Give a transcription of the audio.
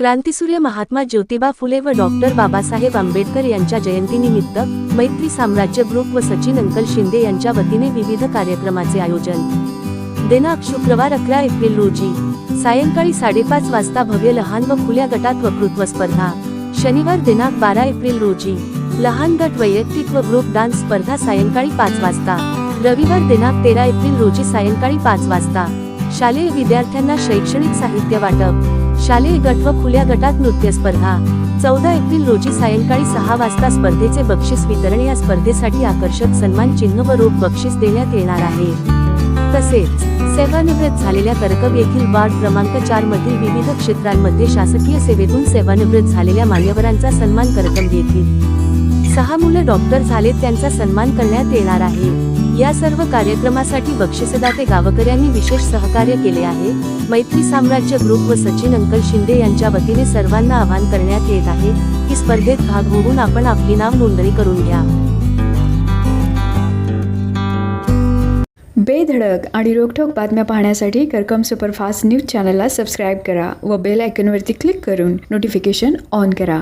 क्रांतिसूर्य महात्मा ज्योतिबा फुले व डॉक्टर बाबासाहेब आंबेडकर यांच्या जयंतीनिमित्त मैत्री साम्राज्य ग्रुप व सचिन अंकल शिंदे यांच्या वतीने विविध कार्यक्रमाचे आयोजन. दिनांक शुक्रवार अकरा एप्रिल रोजी सायंकाळी साडेपाच वाजता भव्य लहान व खुल्या गटात वक्तृत्व स्पर्धा. शनिवार दिनांक बारा एप्रिल रोजी लहान गट वैयक्तिक व ग्रुप डान्स स्पर्धा सायंकाळी पाच वाजता. रविवार दिनांक तेरा एप्रिल रोजी सायंकाळी पाच वाजता. शालेय विद्यार्थ्यांना शैक्षणिक साहित्य वाटप. शालेय गट व खुल्या गटात नृत्य स्पर्धा चौदा एप्रिल रोजी सायंकाळी सहा वाजता स्पर्धेचे बक्षीस वितरण या स्पर्धेसाठी आकर्षक सन्मान चिन्ह व रोख बक्षीस देण्यात येणार आहे. तसेच सेवानिवृत्त झालेल्या करकब येथील वार्ड क्रमांक चार मधील विविध क्षेत्रांमध्ये शासकीय सेवेतून सेवानिवृत्त झालेल्या मान्यवरांचा सन्मान करकब येथील. सहा मुलं डॉक्टर झालेत त्यांचा सन्मान करण्यात येणार आहे. या सर्व कार्यक्रमासाठी बक्षिसदाते गावकऱ्यांनी विशेष सहकार्य केले आहे. मैत्री साम्राज्य ग्रुप व सचिन अंकल शिंदे यांच्या वतीने सर्वांना आवाहन करण्यात येत आहे की स्पर्धेत भाग होऊन आपण आपली नाव नोंदणी करून घ्या. बेधडक आणि रोखठोक बातम्या पाहण्यासाठी करकम सुपरफास्ट न्यूज चॅनलला सबस्क्राईब करा व बेल आयकॉनवरती क्लिक करून नोटिफिकेशन ऑन करा.